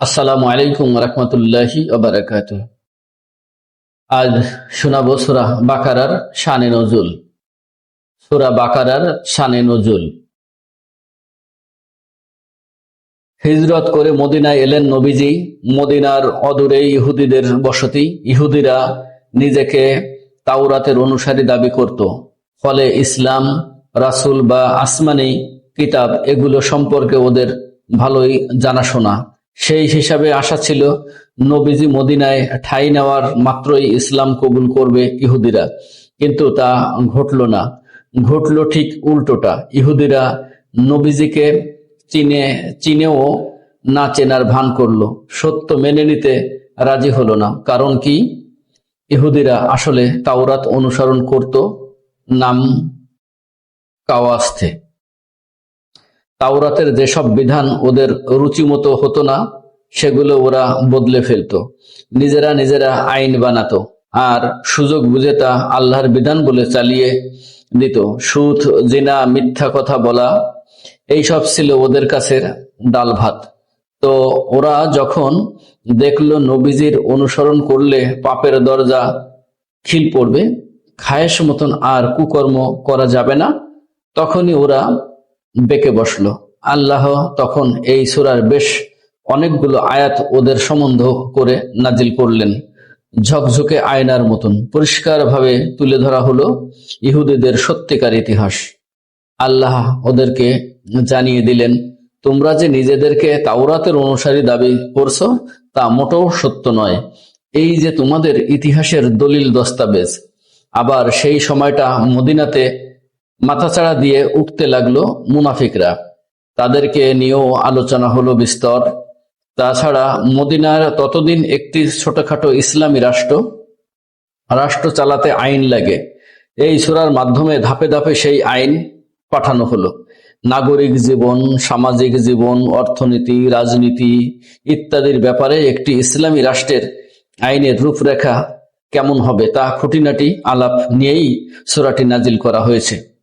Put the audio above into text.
আসসালামু আলাইকুম রহমতুল্লাহি ওবরাকাত আজ শোনাবো সুরা বাকারার শানে নজুল। সুরা বাকারার শানে নজুল। হিজরত করে মদিনায় এলেন নবীজি। মদিনার অদূরে ইহুদিদের বসতি। ইহুদিরা নিজেকে তাওরাতের অনুসারী দাবি করত। ফলে ইসলাম, রাসূল বা আসমানি কিতাব এগুলো সম্পর্কে ওদের ভালোই জানাশোনা। সেই হিসাবে আশা ছিল নবীজি মদিনায় ঠাঁই নেওয়ার মাত্রই ইসলাম কবুল করবে ইহুদিরা। কিন্তু তা ঘটল না। ঘটল ঠিক উল্টোটা। ইহুদিরা নবীজিকে চিনে, চিনেও না চেনার ভান করল। সত্য মেনে নিতে রাজি হলো না। কারণ কি? ইহুদিরা আসলে তাওরাত অনুসরণ করত নাম কাওয়াস্তে তাওরাতের যেসব বিধান ওদের রুচিমতো হতো না, সেগুলো ওরা বদলে ফেলতো। নিজেরা নিজেরা আইন বানাতো, আর সুযোগ বুঝে তা আল্লাহর বিধান বলে চালিয়ে দিত। সুদ, জিনা, মিথ্যা কথা বলা, এইসব ছিল ওদের কাছে ডাল ভাত। তো ওরা যখন দেখল নবীজির অনুসরণ করলে পাপের দরজা খিল পড়বে, খায়েশ মতন আর কুকর্ম করা যাবে না, তখনই ওরা বেঁকে বসল। আল্লাহ তখন এই সুরার বেশ অনেকগুলো আয়াত ওদের সম্বন্ধ করে নাজিল করলেন। ঝকঝকে আয়নার মতন পরিষ্কারভাবে তুলে ধরা হলো ইহুদিদের সত্যিকার ইতিহাস। আল্লাহ ওদেরকে জানিয়ে দিলেন, তোমরা যে নিজেদেরকে তাওরাতের অনুসারী দাবি করছ, তা মোটেও সত্য নয়। এই যে তোমাদের ইতিহাসের দলিল দস্তাবেজ, আবার সেই সময়টা মদিনাতে মাথাচাড়া দিয়ে উঠতে লাগল মুনাফিকরা। তাদেরকে নিয়েও আলোচনা হলো বিস্তর। তাছাড়া মদিনার ততদিন একটি ছোটখাটো ইসলামী রাষ্ট্র রাষ্ট্র চালাতে আইন লাগে। এই সুরার মাধ্যমে ধাপে ধাপে সেই আইন পাঠানো হলো। নাগরিক জীবন, সামাজিক জীবন, অর্থনীতি, রাজনীতি ইত্যাদির ব্যাপারে একটি ইসলামী রাষ্ট্রের আইনের রূপরেখা কেমন হবে তা খুঁটিনাটি আলাপ নিয়েই সুরাটি নাজিল করা হয়েছে।